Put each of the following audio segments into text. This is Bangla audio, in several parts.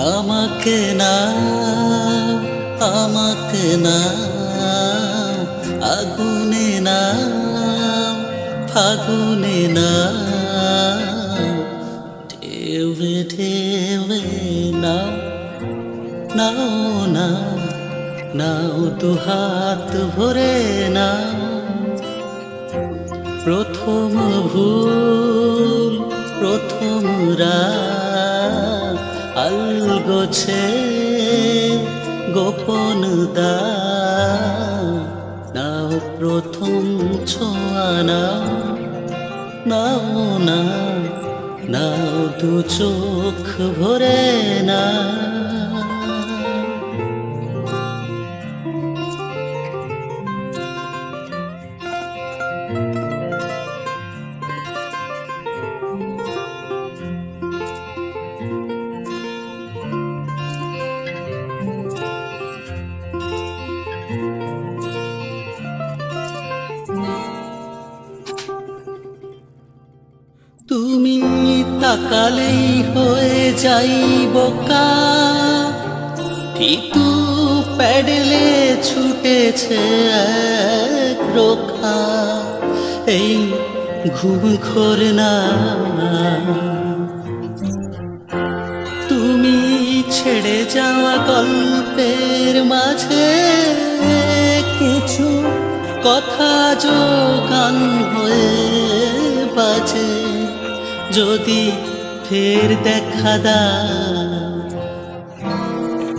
আমাকে না আমাকে না, আগুনে না, ফাগুনে না ঢেউে ঢেউে না, নাও না, নাও দু হাত ভরে না। প্রথম ভুল, প্রথম রাত। আলগোছে গোপন দা নাও প্রথম ছোঁয়া নাও নাও না নাও দু চোখ ভরে না তুমি তাকালেই হয়ে যাই বোকা। কিন্তু প্যাডেলে ছুটেছে রোখা। এই ঘুম খোর না। তুমি ছেড়ে যাওয়া গল্পের মাঝে কিছু কথা যোগান হয়ে বাজে। যদি ফের দেখা দা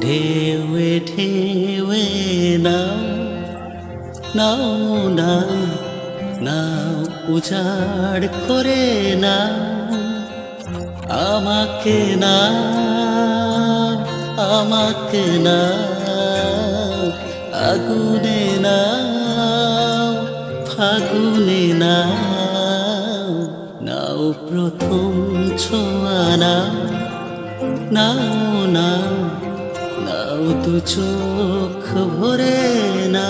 ঢেউয়ে ঢেউয়ে নাও নাও না, নাও উজাড় করে না আমাকে না আমাকে না, আগুনে না, ফাগুনে না। প্রথম ছোয়ানা নাও না নাও তু চোখ ভরে না।